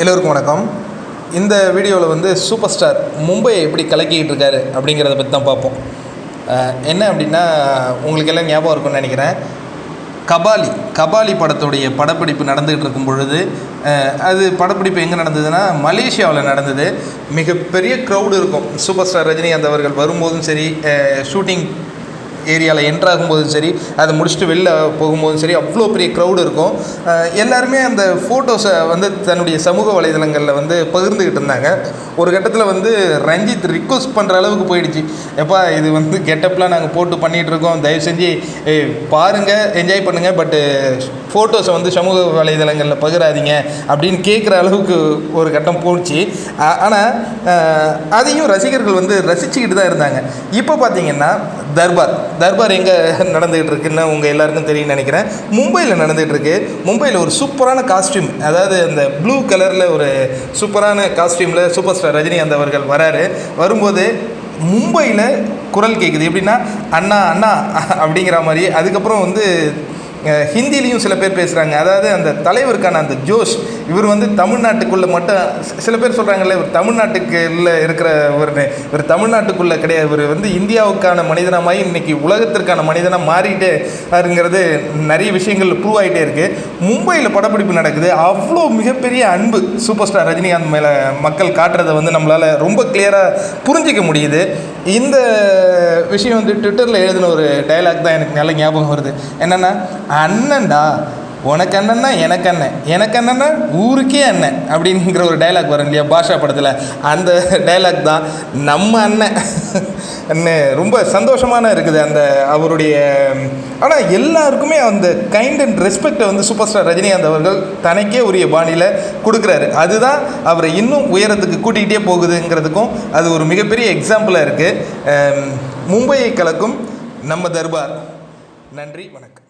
எல்லோருக்கும் வணக்கம். இந்த வீடியோவில் வந்து சூப்பர் ஸ்டார் மும்பையை எப்படி கலக்கிக்கிட்டு இருக்காரு அப்படிங்கிறத பற்றி தான் பார்ப்போம். என்ன அப்படின்னா உங்களுக்கு எல்லாம் ஞாபகம் இருக்கும்னு நினைக்கிறேன். கபாலி கபாலி படத்துடைய படப்பிடிப்பு நடந்துகிட்டு இருக்கும் பொழுது அது படப்பிடிப்பு எங்கே நடந்ததுன்னா மலேசியாவில் நடந்தது. மிகப்பெரிய க்ரௌடு இருக்கும். சூப்பர் ஸ்டார் ரஜினிகாந்த் அவர்கள் வரும்போதும் சரி ஷூட்டிங் ஏரியாவில் என்ட்ராகும் போதும் சரி அதை முடிச்சுட்டு வெளில போகும்போதும் சரி அவ்வளோ பெரிய க்ரௌடு இருக்கும். எல்லாருமே அந்த ஃபோட்டோஸை வந்து தன்னுடைய சமூக வலைதளங்களில் வந்து பகிர்ந்துக்கிட்டு இருந்தாங்க. ஒரு கட்டத்தில் வந்து ரஞ்சித் ரிக்வஸ்ட் பண்ணுற அளவுக்கு போயிடுச்சு. எப்பா இது வந்து கெட்டப்லாம் நாங்கள் போட்டு பண்ணிகிட்டு இருக்கோம். தயவு செஞ்சு பாருங்கள் என்ஜாய் பண்ணுங்கள் பட்டு ஃபோட்டோஸை வந்து சமூக வலைதளங்களில் பகிராதீங்க அப்படின்னு கேட்குற அளவுக்கு ஒரு கட்டம் போச்சு. ஆனால் அதையும் ரசிகர்கள் வந்து ரசிச்சுக்கிட்டு தான் இருந்தாங்க. இப்போ பார்த்தீங்கன்னா தர்பார். தர்பார் எங்கே நடந்துகிட்டு இருக்குன்னு உங்கள் எல்லாருக்கும் தெரியும்னு நினைக்கிறேன். மும்பையில் நடந்துகிட்டு இருக்கு மும்பையில் ஒரு சூப்பரான காஸ்டியூம் அதாவது அந்த ப்ளூ கலரில் ஒரு சூப்பரான காஸ்டியூமில் சூப்பர் ஸ்டார் ரஜினிகாந்த் அவர்கள் வராரு. வரும்போது மும்பையில் குரல் கேட்குது எப்படின்னா அண்ணா அண்ணா அப்படிங்கிற மாதிரி அதுக்கப்புறம் வந்து ஹிந்திலையும் சில பேர் பேசுகிறாங்க அதாவது அந்த தலைவருக்கான அந்த ஜோஷ் இவர் வந்து தமிழ்நாட்டுக்குள்ளே மட்டும் சில பேர் சொல்கிறாங்கல்ல இவர் தமிழ்நாட்டுக்குள்ள இருக்கிற ஒரு இவர் தமிழ்நாட்டுக்குள்ளே கிடையாது. இவர் வந்து இந்தியாவுக்கான மனிதனமாகி இன்னைக்கு உலகத்திற்கான மனிதனாக மாறிட்டே இருங்கிறது நிறைய விஷயங்கள் ப்ரூவ் ஆகிட்டே இருக்குது மும்பையில் படப்பிடிப்பு நடக்குது. அவ்வளோ மிகப்பெரிய அன்பு சூப்பர் ஸ்டார் ரஜினிகாந்த் மேலே மக்கள் காட்டுறதை வந்து நம்மளால் ரொம்ப கிளியராக புரிஞ்சிக்க முடியுது. இந்த விஷயம் வந்து ட்விட்டரில் எழுதின ஒரு டயலாக் தான் எனக்கு நல்ல ஞாபகம் வருது. என்னென்னா அண்ணன்டா உனக்கு அண்ணன்னா எனக்கு அண்ணன். எனக்கு அண்ணன்னா ஊருக்கே அண்ணன் அப்படிங்கிற ஒரு டயலாக் வரும் இல்லையா பாஷா படத்தில். அந்த டயலாக் தான் நம்ம அண்ணன். அண்ணன் ரொம்ப சந்தோஷமான இருக்குது அந்த அவருடைய ஆனால் எல்லாருக்குமே அந்த கைண்ட் அண்ட் ரெஸ்பெக்டை வந்து சூப்பர் ஸ்டார் ரஜினிகாந்த் அவர்கள் தனக்கே உரிய பாணியில் கொடுக்குறாரு. அதுதான் அவரை இன்னும் உயரத்துக்கு கூட்டிகிட்டே போகுதுங்கிறதுக்கும் அது ஒரு மிகப்பெரிய எக்ஸாம்பிளாக இருக்குது மும்பையை கலக்கும் நம்ம தர்பார். நன்றி வணக்கம்.